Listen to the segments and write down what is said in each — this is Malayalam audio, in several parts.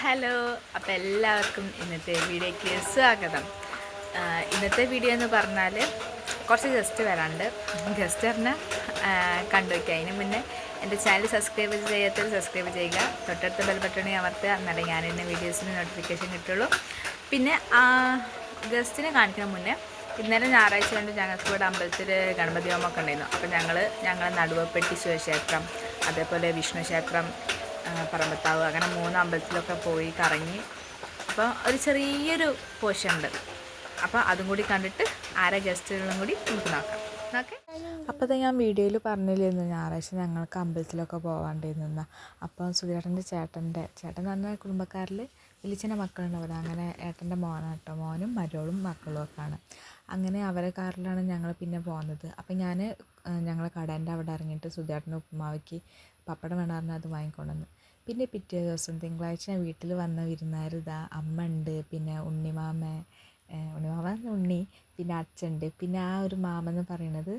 ഹലോ അപ്പോൾ എല്ലാവർക്കും ഇന്നത്തെ വീഡിയോയ്ക്ക് സ്വാഗതം. ഇന്നത്തെ വീഡിയോ എന്ന് പറഞ്ഞാൽ കുറച്ച് ഗസ്റ്റ് വരാണ്ട്. ഗസ്റ്റ് പറഞ്ഞാൽ കണ്ടു വയ്ക്കുക. അതിന് മുന്നേ എന്റെ ചാനൽ സബ്സ്ക്രൈബ് ചെയ്യാത്തവർ സബ്സ്ക്രൈബ് ചെയ്യുക. തൊട്ടടുത്ത ബെൽ ബട്ടണി അമർത്തുക. എന്നാലേ ഞാൻ എന്റെ വീഡിയോസിന് നോട്ടിഫിക്കേഷൻ കിട്ടുള്ളൂ. പിന്നെ ഗസ്റ്റിനെ കാണിക്കുന്ന മുന്നേ ഇന്നലെ ഞായറാഴ്ച കൊണ്ട് ഞങ്ങൾക്ക് ഇവിടെ അമ്പലത്തിൽ ഗണപതി ഹോമമൊക്കെ ഉണ്ടായിരുന്നു. അപ്പോൾ ഞങ്ങൾ ഞങ്ങളെ നടുവപ്പെട്ടി ശിവക്ഷേത്രം അതേപോലെ വിഷ്ണു ക്ഷേത്രം പറമ്പത്താവ്. അങ്ങനെ മൂന്ന് അമ്പലത്തിലൊക്കെ പോയി കറങ്ങി. അപ്പോൾ ഒരു ചെറിയൊരു പോഷൻ ഉണ്ട് അപ്പോൾ അതും കൂടി കണ്ടിട്ട് ആരെ ഗസ്റ്റുകളും കൂടി നമുക്ക് നോക്കാം. അപ്പോൾ ഞാൻ വീഡിയോയിൽ പറഞ്ഞില്ലായിരുന്നു ഞായറാഴ്ച ഞങ്ങൾക്ക് അമ്പലത്തിലൊക്കെ പോകാണ്ടിരുന്ന അപ്പം സുധീരേട്ടന്റെ ചേട്ടന്റെ ചേട്ടൻ എന്ന് പറഞ്ഞാൽ കുടുംബക്കാരിൽ വലിച്ചന്റെ മക്കളുണ്ടാവില്ല. അങ്ങനെ ഏട്ടന്റെ മോനാണ് കേട്ടോ മോനും മരോളും മക്കളും ഒക്കെ ആണ് അങ്ങനെ അവരെ കാറിലാണ് ഞങ്ങൾ പിന്നെ പോകുന്നത് അപ്പം ഞാൻ ഞങ്ങളെ കടേന്റെ അവിടെ ഇറങ്ങിയിട്ട് സുധീരേട്ടന്റെ ഉപ്പുമാവയ്ക്ക് പപ്പടം വേണമെന്ന് അത് വാങ്ങിക്കൊണ്ടുവന്ന്. പിന്നെ പിറ്റേ ദിവസം തിങ്കളാഴ്ച വീട്ടിൽ വന്ന വിരുന്നുകാർ അമ്മ ഉണ്ട് പിന്നെ ഉണ്ണിമാമ ഉണ്ണിമാമ ഉണ്ണി പിന്നെ അച്ഛൻ ഉണ്ട്. പിന്നെ ആ ഒരു മാമെന്ന് പറയുന്നത്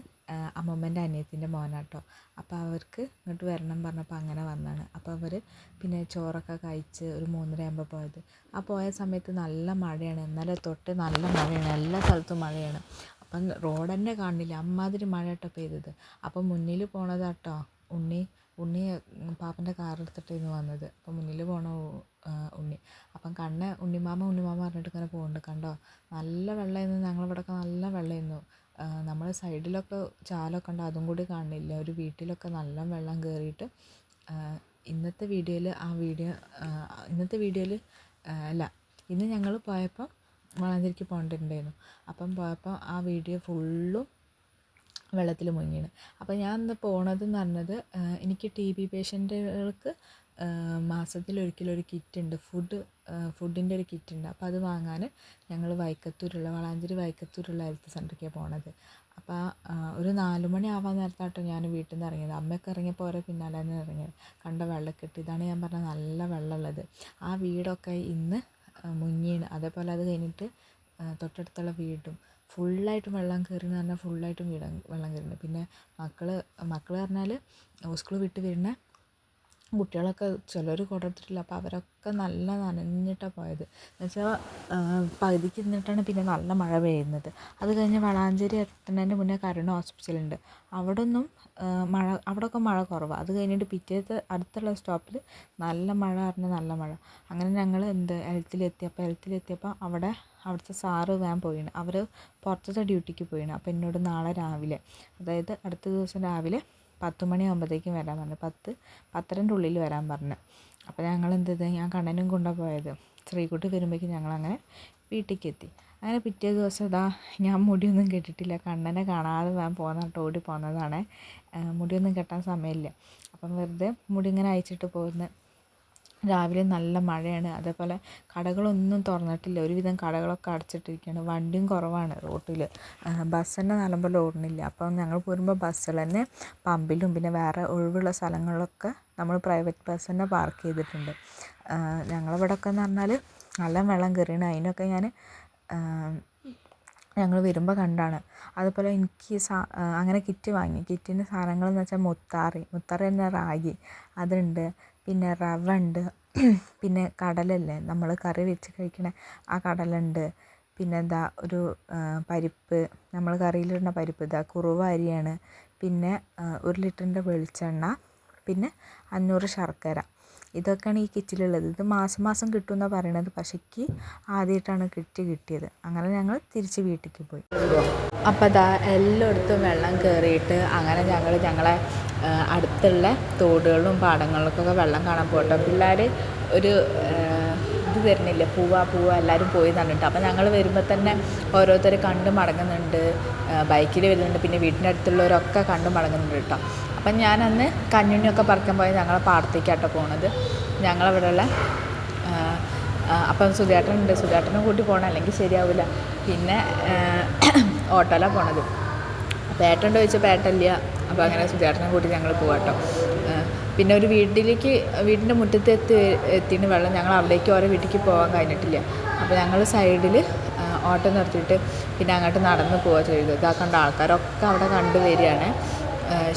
അമ്മമ്മന്റെ അനിയത്തിന്റെ മോനാട്ടോ. അപ്പോൾ അവർക്ക് ഇങ്ങോട്ട് വരണം പറഞ്ഞപ്പോൾ അങ്ങനെ വന്നതാണ് അപ്പോൾ അവർ പിന്നെ ചോറൊക്കെ കഴിച്ച് ഒരു മൂന്നര ആകുമ്പോൾ പോയത്. ആ പോയ സമയത്ത് നല്ല മഴയാണ്. ഇന്നലെ തൊട്ട് നല്ല മഴയാണ്. എല്ലാ സ്ഥലത്തും മഴയാണ്. അപ്പം റോഡ് തന്നെ കാണില്ല. അമ്മാതിരി മഴ കേട്ടോ പെയ്തത്. അപ്പം മുന്നിൽ പോണതാട്ടോ ഉണ്ണി. ഉണ്ണി പാപ്പന്റെ കാർ എടുത്തിട്ടായിരുന്നു വന്നത്. അപ്പം മുന്നിൽ പോണ ഉണ്ണി. അപ്പം കണ്ണ് ഉണ്ണിമാമ ഉണ്ണിമാമ പറഞ്ഞിട്ട് ഇങ്ങനെ പോകുന്നുണ്ട് കണ്ടോ? നല്ല വെള്ളമായിരുന്നു ഞങ്ങളിവിടെയൊക്കെ നല്ല വെള്ളമായിരുന്നു നമ്മൾ സൈഡിലൊക്കെ ചാലൊക്കെ ഉണ്ട് അതും കൂടി കാണില്ല. ഒരു വീട്ടിലൊക്കെ നല്ല വെള്ളം കയറിയിട്ട് ഇന്നത്തെ വീഡിയോയിൽ ആ വീഡിയോ ഇന്നത്തെ വീഡിയോയിൽ അല്ല ഇന്ന് ഞങ്ങൾ പോയപ്പോൾ വളാഞ്ചേരിക്ക് പോകേണ്ടിട്ടുണ്ടായിരുന്നു. അപ്പം പോയപ്പോൾ ആ വീഡിയോ ഫുള്ളും വെള്ളത്തിൽ മുങ്ങിയാണ് അപ്പം ഞാൻ ഇന്ന് പോണതെന്ന് പറഞ്ഞത് എനിക്ക് ടി ബി പേഷ്യന്റുകൾക്ക് മാസത്തിലൊരിക്കലും ഒരു കിറ്റ് ഉണ്ട് ഫുഡ് ഫുഡിന്റെ ഒരു കിറ്റ് ഉണ്ട് അപ്പോൾ അത് വാങ്ങാൻ ഞങ്ങൾ വൈക്കത്തൂരുള്ള വളാഞ്ചേരി വൈക്കത്തൂരുള്ള ഹെൽത്ത് സെന്ററിലേക്കാണ് പോണത്. അപ്പോൾ ഒരു നാല് മണി ആവാൻ നേരത്താട്ടോ ഞാൻ വീട്ടിൽ നിന്ന് ഇറങ്ങിയത് അമ്മയൊക്കെ ഇറങ്ങിയപ്പോൾ ഓരോ പിന്നാലെ തന്നെ ഇറങ്ങിയത് കണ്ട വെള്ളക്കെട്ട്. ഇതാണ് ഞാൻ പറഞ്ഞ നല്ല വെള്ളമുള്ളത് ആ വീടൊക്കെ ഇന്ന് മുങ്ങിയാണ് അതേപോലെ അത് കഴിഞ്ഞിട്ട് തൊട്ടടുത്തുള്ള വീടും. ഫുള്ളായിട്ടും വെള്ളം കയറി എന്ന് പറഞ്ഞാൽ ഫുള്ളായിട്ടും വീട് വെള്ളം കയറിയിട്ടുണ്ട് പിന്നെ മക്കൾ മക്കൾ പറഞ്ഞാൽ സ്കൂൾ വിട്ട് വരുന്ന കുട്ടികളൊക്കെ ചിലർ കൊടുത്തിട്ടില്ല അപ്പോൾ അവരൊക്കെ നല്ല നനഞ്ഞിട്ടാണ് പോയത്. എന്നുവെച്ചാൽ പകുതിക്ക് നിന്നിട്ടാണ് പിന്നെ നല്ല മഴ പെയ്യുന്നത്. അത് കഴിഞ്ഞ് വളാഞ്ചേരി എത്തുന്നതിന് മുന്നേ കരുണ ഹോസ്പിറ്റലുണ്ട്. അവിടെ ഒന്നും മഴ അവിടെയൊക്കെ മഴ കുറവാണ് അത് കഴിഞ്ഞിട്ട് പിറ്റേത്തെ അടുത്തുള്ള സ്റ്റോപ്പിൽ നല്ല മഴ പറഞ്ഞാൽ നല്ല മഴ. അങ്ങനെ ഞങ്ങൾ എന്ത് എഴുത്തിലെത്തിയപ്പോൾ എഴുത്തിലെത്തിയപ്പോൾ അവിടെ അവിടുത്തെ സാറ് വാൻ പോയിണ്. അവർ പുറത്തത്തെ ഡ്യൂട്ടിക്ക് പോയിണ്. അപ്പോൾ എന്നോട് നാളെ രാവിലെ അതായത് അടുത്ത ദിവസം രാവിലെ പത്ത് മണിയാകുമ്പോഴത്തേക്കും വരാൻ പറഞ്ഞു. പത്ത് പത്തരന്റെ ഉള്ളിൽ വരാൻ പറഞ്ഞു. അപ്പോൾ ഞങ്ങൾ എന്ത് ചെയ്തു? ഞാൻ കണ്ണനും കൊണ്ടാണ് പോയത്. ശ്രീകുട്ടി വരുമ്പോഴേക്കും ഞങ്ങളങ്ങനെ വീട്ടിലേക്ക് എത്തി അങ്ങനെ പിറ്റേ ദിവസം ഇതാ ഞാൻ മുടിയൊന്നും കെട്ടിട്ടില്ല കണ്ണനെ കാണാതെ ഞാൻ പോകുന്ന ഓടി പോകുന്നതാണ് മുടിയൊന്നും കെട്ടാൻ സമയമില്ല. അപ്പം വെറുതെ മുടി ഇങ്ങനെ അയച്ചിട്ട് പോകുന്ന രാവിലെ നല്ല മഴയാണ്. അതേപോലെ കടകളൊന്നും തുറന്നിട്ടില്ല. ഒരുവിധം കടകളൊക്കെ അടച്ചിട്ടിരിക്കുകയാണ് വണ്ടിയും കുറവാണ് റോട്ടിൽ ബസ് തന്നെ നല്ലപോലെ ഓടുന്നില്ല. അപ്പം ഞങ്ങൾ പോരുമ്പോൾ ബസ്സുകൾ തന്നെ പമ്പിലും പിന്നെ വേറെ ഒഴിവുള്ള സ്ഥലങ്ങളിലൊക്കെ നമ്മൾ പ്രൈവറ്റ് ബസ് തന്നെ പാർക്ക് ചെയ്തിട്ടുണ്ട്. ഞങ്ങളിവിടെയൊക്കെ എന്ന് പറഞ്ഞാൽ നല്ല വെള്ളം കയറിയാണ് അതിനൊക്കെ ഞാൻ ഞങ്ങൾ വരുമ്പോൾ കണ്ടാണ്. അതുപോലെ എനിക്ക് സാ അങ്ങനെ കിറ്റ് വാങ്ങി. കിറ്റിന്റെ സാധനങ്ങൾ എന്ന് വെച്ചാൽ മുത്താറി. മുത്താറി എന്ന റാഗി. അതുണ്ട്. പിന്നെ റവ ഉണ്ട്. പിന്നെ കടലല്ലേ? നമ്മൾ കറി വെച്ച് കഴിക്കണ ആ കടലുണ്ട്. പിന്നെ എന്താ ഒരു പരിപ്പ്. നമ്മൾ കറിയിലിടുന്ന പരിപ്പ്. ഇതാ കുറുവ അരിയാണ്. പിന്നെ ഒരു ലിറ്ററിന്റെ വെളിച്ചെണ്ണ. പിന്നെ അഞ്ഞൂറ് ശർക്കര. ഇതൊക്കെയാണ് ഈ കിറ്റിലുള്ളത്. ഇത് മാസം മാസം കിട്ടുമെന്നാണ് പറയണത്. പക്ഷേ എനിക്ക് ആദ്യമായിട്ടാണ് കിറ്റ് കിട്ടിയത്. അങ്ങനെ ഞങ്ങൾ തിരിച്ച് വീട്ടിലേക്ക് പോയി. അപ്പോൾ അതാ എല്ലായിടത്തും വെള്ളം കയറിയിട്ട് അങ്ങനെ ഞങ്ങൾ ഞങ്ങളെ അടുത്തുള്ള തോടുകളിലും പാടങ്ങളിലൊക്കെ വെള്ളം കാണാൻ പോട്ടോ. പിള്ളേർ ഒരു ഇത് തരുന്നില്ല. പൂവാ പൂവാ എല്ലാവരും പോയി തന്നിട്ട് അപ്പോൾ ഞങ്ങൾ വരുമ്പോൾ തന്നെ ഓരോരുത്തർ കണ്ട് മടങ്ങുന്നുണ്ട്. ബൈക്കിൽ വരുന്നുണ്ട്. പിന്നെ വീട്ടിന്റെ അടുത്തുള്ളവരൊക്കെ കണ്ട് മടങ്ങുന്നുണ്ട് കേട്ടോ. അപ്പം ഞാനന്ന് കഞ്ഞുണ്ണിയൊക്കെ പറക്കാൻ പോയി ഞങ്ങളെ പാടത്തേക്കാട്ടോ പോണത്. ഞങ്ങളവിടെയുള്ള അപ്പം സുധേട്ടനുണ്ട്. സുധേട്ടനെ കൂട്ടി പോകണം അല്ലെങ്കിൽ ശരിയാവില്ല പിന്നെ ഓട്ടോയിലാണ് പോണത്. പേട്ടുണ്ട് ചോദിച്ചാൽ പേട്ടല്ല അപ്പോൾ അങ്ങനെ സുധേട്ടനെ കൂട്ടി ഞങ്ങൾ പോവാട്ടോ. പിന്നെ ഒരു വീട്ടിലേക്ക് വീടിന്റെ മുറ്റത്ത് എത്തി എത്തിയിട്ട് വെള്ളം ഞങ്ങൾ അവിടേക്ക് ഓരോ വീട്ടിലേക്ക് പോകാൻ കഴിഞ്ഞിട്ടില്ല. അപ്പോൾ ഞങ്ങൾ സൈഡിൽ ഓട്ടോ നിർത്തിയിട്ട് പിന്നെ അങ്ങോട്ട് നടന്ന് പോവാ ചെയ്തത് ഇതാ കണ്ട ആൾക്കാരൊക്കെ അവിടെ കണ്ടു വരികയാണ്.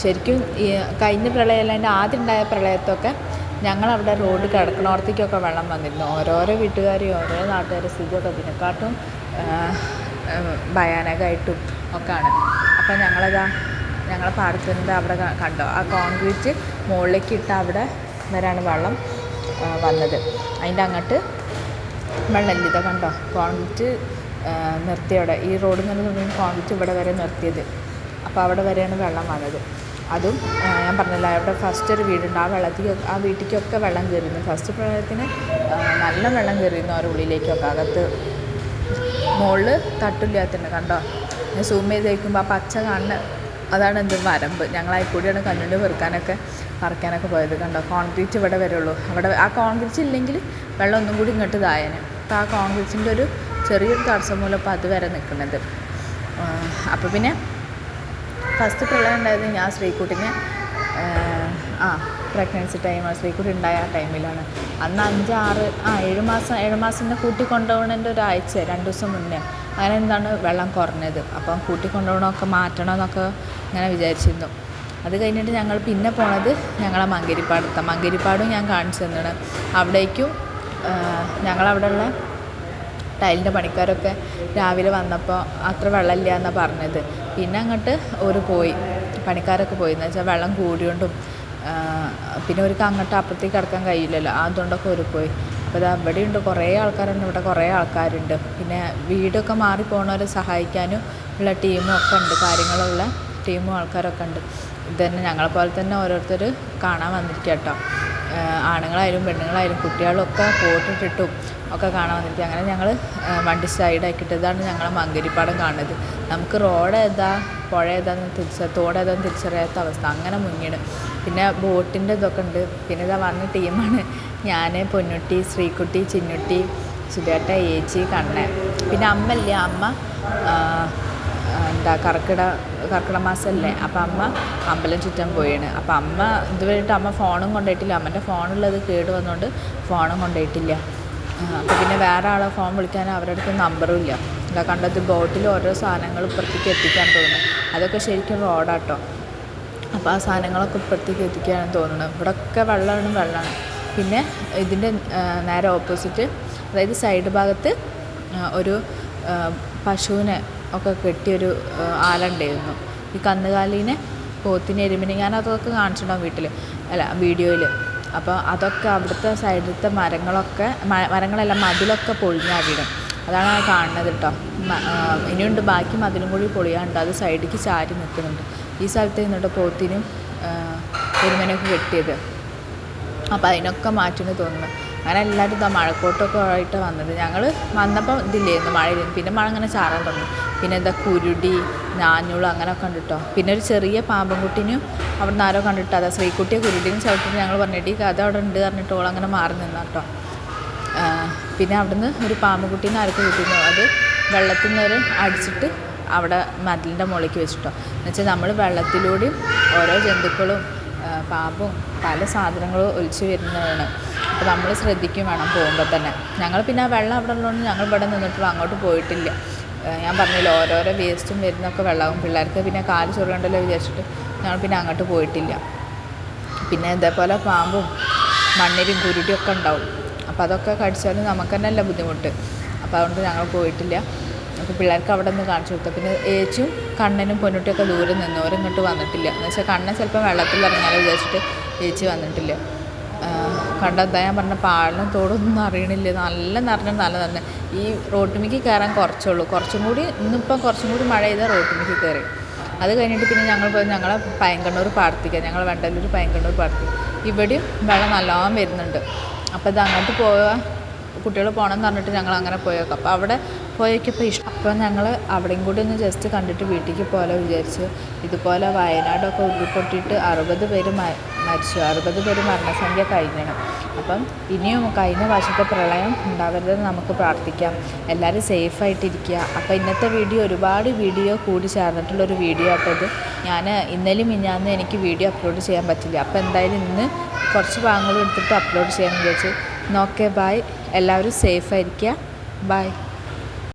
ശരിക്കും ഈ കഴിഞ്ഞ പ്രളയമല്ല എന്റെ ആദ്യം ഉണ്ടായ പ്രളയത്തൊക്കെ ഞങ്ങളവിടെ റോഡ് കിടക്കണോടത്തേക്കൊക്കെ വെള്ളം വന്നിരുന്നു. ഓരോരോ വീട്ടുകാരെയും ഓരോ നാട്ടുകാരെ സ്ഥിതിയൊക്കെ ആ, ഭയാനകമായിട്ടും ഒക്കെയാണ്. അപ്പം ഞങ്ങളതാ ഞങ്ങളെ പാടത്തിന്റെ അവിടെ കണ്ടോ? ആ കോൺക്രീറ്റ് മുകളിലേക്ക് ഇട്ട അവിടെ വരെയാണ് വെള്ളം വന്നത്. അതിന്റെ അങ്ങോട്ട് വെള്ളമില്ല. ഇതാ കണ്ടോ? കോൺക്രീറ്റ് നിർത്തിയവിടെ ഈ റോഡ് ഇങ്ങനെ തുടങ്ങി കോൺക്രീറ്റ് ഇവിടെ വരെ നിർത്തിയത്. അപ്പോൾ അവിടെ വരെയാണ് വെള്ളം വന്നത്. അതും ഞാൻ പറഞ്ഞില്ല അവിടെ ഫസ്റ്റ് ഒരു വീടുണ്ട്. ആ വെള്ളത്തിൽ ആ വീട്ടിലേക്കൊക്കെ വെള്ളം കയറിയിരുന്നു. ഫസ്റ്റ് പ്രളയത്തിന് നല്ല വെള്ളം കയറിയിരുന്നു ആ ഉള്ളിലേക്കൊക്കെ. അകത്ത് മുകളിൽ തട്ടില്ലാത്തുണ്ട് കണ്ടോ? ഞാൻ സൂം ചെയ്ത് വയ്ക്കുമ്പോൾ ആ പച്ച കാണുന്ന അതാണ് എന്ത് വരമ്പ്. ഞങ്ങൾ കൂടിയാണ് കണ്ണുണ്ട് വെറുക്കാനൊക്കെ പറിക്കാനൊക്കെ പോയത്. കണ്ടോ? കോൺക്രീറ്റ് ഇവിടെ വരുള്ളൂ. അവിടെ ആ കോൺക്രീറ്റ് ഇല്ലെങ്കിൽ വെള്ളം ഒന്നും കൂടി ഇങ്ങോട്ട് ഇതായേനെ. അപ്പോൾ ആ കോൺക്രീറ്റിന്റെ ഒരു ചെറിയൊരു തടസ്സം മൂലം അപ്പോൾ അത് വരെ നിൽക്കുന്നത്. അപ്പോൾ പിന്നെ ഫസ്റ്റ് പ്രളയം ഉണ്ടായത് ഞാൻ ശ്രീകുട്ടിനെ ആ പ്രഗ്നൻസി ടൈം ശ്രീകുട്ടി ഉണ്ടായ ആ ടൈമിലാണ് അന്ന് അഞ്ച് ആറ് ആ ഏഴ് മാസം ഏഴ് മാസത്തിന്റെ കൂട്ടി കൊണ്ടുപോകണതിന്റെ ഒരാഴ്ച രണ്ട് ദിവസം മുന്നേ. അങ്ങനെ എന്താണ് വെള്ളം കുറഞ്ഞത്. അപ്പം കൂട്ടിക്കൊണ്ടുപോകണമൊക്കെ മാറ്റണമെന്നൊക്കെ ഇങ്ങനെ വിചാരിച്ചിരുന്നു. അത് കഴിഞ്ഞിട്ട് ഞങ്ങൾ പിന്നെ പോണത് ഞങ്ങളെ മങ്കരിപ്പാടത്താണ് മങ്കരിപ്പാടും ഞാൻ കാണിച്ചു തന്നാണ്. അവിടേക്കും ഞങ്ങളവിടെയുള്ള ടൈലിന്റെ പണിക്കാരൊക്കെ രാവിലെ വന്നപ്പോൾ അത്ര വെള്ളമില്ല എന്നാണ് പറഞ്ഞത്. പിന്നെ അങ്ങോട്ട് ഒരു പോയി. പണിക്കാരൊക്കെ പോയി. എന്ന് വെച്ചാൽ വെള്ളം കൂടിയോണ്ടും പിന്നെ അവർക്ക് അങ്ങോട്ട് അപ്പുറത്തേക്ക് കിടക്കാൻ കഴിയില്ലല്ലോ. അതുകൊണ്ടൊക്കെ ഒരു പോയി. അപ്പോൾ ഇത് അവിടെയുണ്ട് കുറേ ആൾക്കാരുണ്ട് ഇവിടെ കുറേ ആൾക്കാരുണ്ട്. പിന്നെ വീടൊക്കെ മാറിപ്പോണവരെ സഹായിക്കാനും ഉള്ള ടീമും ഒക്കെ ഉണ്ട് കാര്യങ്ങളുള്ള ടീമും ആൾക്കാരൊക്കെ ഉണ്ട്. ഇത് തന്നെ ഞങ്ങളെ പോലെ തന്നെ ഓരോരുത്തർ കാണാൻ വന്നിരിക്കുക കേട്ടോ ആണുങ്ങളായാലും പെണ്ണുങ്ങളായാലും കുട്ടികളൊക്കെ പോട്ടിട്ടിട്ടും ഒക്കെ കാണാൻ വന്നിരിക്കുക അങ്ങനെ ഞങ്ങൾ വണ്ടി സൈഡാക്കിയിട്ട് ഇതാണ് ഞങ്ങളെ മങ്കരിപ്പാടം കാണുന്നത്. നമുക്ക് റോഡ് ഏതാ പുഴ ഏതാന്ന് തിരിച്ച തോട് ഏതാന്ന് തിരിച്ചറിയാത്ത അവസ്ഥ. അങ്ങനെ മുങ്ങിണ്. പിന്നെ ബോട്ടിന്റെ ഇതൊക്കെ ഉണ്ട്. പിന്നെ ഇതാ വന്ന ടീമാണ്. ഞാൻ പൊന്നുട്ടി ശ്രീക്കുട്ടി ചിന്നുട്ടി സുധേട്ട ഏച്ചി കണ്ണൻ. പിന്നെ അമ്മല്ലേ അമ്മ എന്താ കർക്കിട കർക്കിട മാസമല്ലേ? അപ്പം അമ്മ അമ്പലം ചുറ്റാൻ പോയാണ്. അപ്പം അമ്മ ഇതുവരെയിട്ട് അമ്മ ഫോണും കൊണ്ടുപോയിട്ടില്ല അമ്മന്റെ ഫോണുള്ളത് കേട് വന്നുകൊണ്ട് ഫോണും കൊണ്ടുപോയിട്ടില്ല അപ്പം പിന്നെ വേറെ ആളെ ഫോൺ വിളിക്കാൻ അവരുടെ അടുത്ത് നമ്പറും ഇല്ല. എന്താ കണ്ടത് ബോട്ടിൽ ഓരോ സാധനങ്ങൾ ഇപ്പുറത്തേക്ക് എത്തിക്കാൻ തോന്നുന്നു. അതൊക്കെ ശരിക്കും റോഡാട്ടോ. അപ്പോൾ ആ സാധനങ്ങളൊക്കെ ഇപ്പുറത്തേക്ക് എത്തിക്കുകയാണെന്ന് തോന്നുന്നത്. ഇവിടെയൊക്കെ വെള്ളമാണ് വെള്ളമാണ്. പിന്നെ ഇതിന്റെ നേരെ ഓപ്പോസിറ്റ് അതായത് സൈഡ് ഭാഗത്ത് ഒരു പശുവിനെ ഒക്കെ കെട്ടിയൊരു ആല ആലുണ്ടായിരുന്നു ഈ കന്നുകാലീനെ പോത്തിനെ എരുമിനെ ഞാൻ അതൊക്കെ കാണിച്ചിട്ടുണ്ടാവും വീട്ടിൽ അല്ല വീഡിയോയിൽ അപ്പോൾ അതൊക്കെ അവിടുത്തെ സൈഡിലത്തെ മരങ്ങളൊക്കെ മരങ്ങളല്ല മതിലൊക്കെ പൊളിഞ്ഞാടിയിടും അതാണ് കാണുന്നത് കേട്ടോ ഇനിയുണ്ട് ബാക്കി മതിലും കൂടി പൊളിയാണ്ട് അത് സൈഡിലേക്ക് ചാരി നിൽക്കുന്നുണ്ട്. ഈ സ്ഥലത്ത് നിന്നിട്ട് പോത്തിനും എരുമനൊക്കെ കെട്ടിയത്. അപ്പോൾ അതിനൊക്കെ മാറ്റുമെന്ന് തോന്നുന്നു. അങ്ങനെ എല്ലാവരും ഇതാ മഴക്കോട്ടൊക്കെ ആയിട്ട് വന്നത്. ഞങ്ങൾ വന്നപ്പോൾ ഇതില്ലായിരുന്നു മഴയില്ലായിരുന്നു. പിന്നെ മഴ അങ്ങനെ ചാറാൻ തുടങ്ങി. പിന്നെ എന്താ കുരുടി ഞാഞ്ഞുൾ അങ്ങനെയൊക്കെ കണ്ടിട്ടോ. പിന്നെ ഒരു ചെറിയ പാമ്പൻകുട്ടിനും അവിടെ നിന്ന് ആരോ കണ്ടിട്ടോ. അതാ ശ്രീക്കുട്ടിയെ കുരുടിനും ചവിട്ടിന് ഞങ്ങൾ പറഞ്ഞിട്ട് ഈ കഥ അവിടെ ഉണ്ട് പറഞ്ഞിട്ട് ഓൾ അങ്ങനെ മാറി നിന്നാ കേട്ടോ പിന്നെ അവിടുന്ന് ഒരു പാമ്പൻകുട്ടീനെ ആർക്കും കിട്ടിയിരുന്നു അത് വെള്ളത്തിൽ നിന്ന് അടിച്ചിട്ട് അവിടെ മതിലിന്റെ മുകളിലേക്ക് വെച്ചിട്ടോ. എന്നുവെച്ചാൽ നമ്മൾ വെള്ളത്തിലൂടെയും ഓരോ ജന്തുക്കളും പാമ്പും പല സാധനങ്ങളും ഒലിച്ചു വരുന്നതാണ്. അപ്പോൾ നമ്മൾ ശ്രദ്ധിക്കും വേണം പോകുമ്പോൾ തന്നെ. ഞങ്ങൾ പിന്നെ ആ വെള്ളം അവിടെ ഉള്ളതുകൊണ്ട് ഞങ്ങൾ ഇവിടെ നിന്നിട്ടുള്ളൂ അങ്ങോട്ട് പോയിട്ടില്ല. ഞാൻ പറഞ്ഞില്ല ഓരോരോ വേസ്റ്റും വരുന്നൊക്കെ വെള്ളവും. പിള്ളേർക്ക് പിന്നെ കാൽ ചൊറിയണ്ടല്ലോ വിചാരിച്ചിട്ട് ഞങ്ങൾ പിന്നെ അങ്ങോട്ട് പോയിട്ടില്ല. പിന്നെ ഇതേപോലെ പാമ്പും മണ്ണിരും കുരുടിയൊക്കെ ഉണ്ടാവും. അപ്പോൾ അതൊക്കെ കടിച്ചാലും നമുക്ക് തന്നെ അല്ല ബുദ്ധിമുട്ട്. അപ്പോൾ അതുകൊണ്ട് ഞങ്ങൾ പോയിട്ടില്ല. അപ്പോൾ പിള്ളേർക്ക് അവിടെ നിന്ന് കാണിച്ചു കൊടുത്തു. പിന്നെ ഏച്ചും കണ്ണനും പൊന്നുട്ടിയൊക്കെ ദൂരെ നിന്ന് ഇങ്ങോട്ട് വന്നിട്ടില്ല. എന്ന് വെച്ചാൽ കണ്ണൻ ചിലപ്പോൾ വെള്ളത്തിൽ ഇറങ്ങാനോ വിചാരിച്ചിട്ട് ഏച്ചി വന്നിട്ടില്ല. കണ്ടെന്താ ഞാൻ പറഞ്ഞ പാടലും തോടൊന്നും അറിയണില്ല. നല്ല നിറഞ്ഞ നല്ല തന്നെ. ഈ റോട്ടുമിക്ക് കയറാൻ കുറച്ചുള്ളൂ. കുറച്ചും കൂടി ഇന്നിപ്പം കുറച്ചും കൂടി മഴ ചെയ്താൽ റോട്ടുമിക്ക് കയറി അത് കഴിഞ്ഞിട്ട് പിന്നെ ഞങ്ങൾ പോയി ഞങ്ങളെ പയങ്കണ്ണൂർ പാടത്തേക്ക്. ഞങ്ങൾ വെണ്ടല്ലൂർ പയങ്കണ്ണൂർ പാർത്തി ഇവിടെയും വെള്ളം നല്ലോണം വരുന്നുണ്ട്. അപ്പോൾ ഇത് അങ്ങോട്ട് പോവുക കുട്ടികൾ പോകണം എന്ന് പറഞ്ഞിട്ട് ഞങ്ങൾ അങ്ങനെ പോയേക്കാം. അപ്പോൾ അവിടെ പോയേക്കപ്പോൾ ഇഷ്ടം. അപ്പോൾ ഞങ്ങൾ അവിടെയും കൂടി ഒന്ന് ജസ്റ്റ് കണ്ടിട്ട് വീട്ടിലേക്ക് പോലെ വിചാരിച്ചു. ഇതുപോലെ വയനാടൊക്കെ ഉരുൾപൊട്ടിയിട്ട് അറുപത് പേര് മരിച്ചു. അറുപത് പേര് മരണസംഖ്യ കഴിഞ്ഞണം അപ്പം ഇനിയും കഴിഞ്ഞ വർഷത്തെ പ്രളയം ഉണ്ടാവരുതെന്ന് നമുക്ക് പ്രാർത്ഥിക്കാം. എല്ലാവരും സേഫായിട്ടിരിക്കുക അപ്പോൾ ഇന്നത്തെ വീഡിയോ ഒരുപാട് വീഡിയോ കൂടി ചേർന്നിട്ടുള്ളൊരു വീഡിയോ അപ്പോൾ ഇത്. ഞാൻ ഇന്നലെ മിഞ്ഞാന്ന് എനിക്ക് വീഡിയോ അപ്ലോഡ് ചെയ്യാൻ പറ്റില്ല. അപ്പോൾ എന്തായാലും ഇന്ന് കുറച്ച് ഭാഗങ്ങൾ എടുത്തിട്ട് അപ്ലോഡ് ചെയ്യാമെന്ന് വിചാരിച്ചു. നോക്കേ ബായ് എല്ലാവരും സേഫായിരിക്കുക ബായ്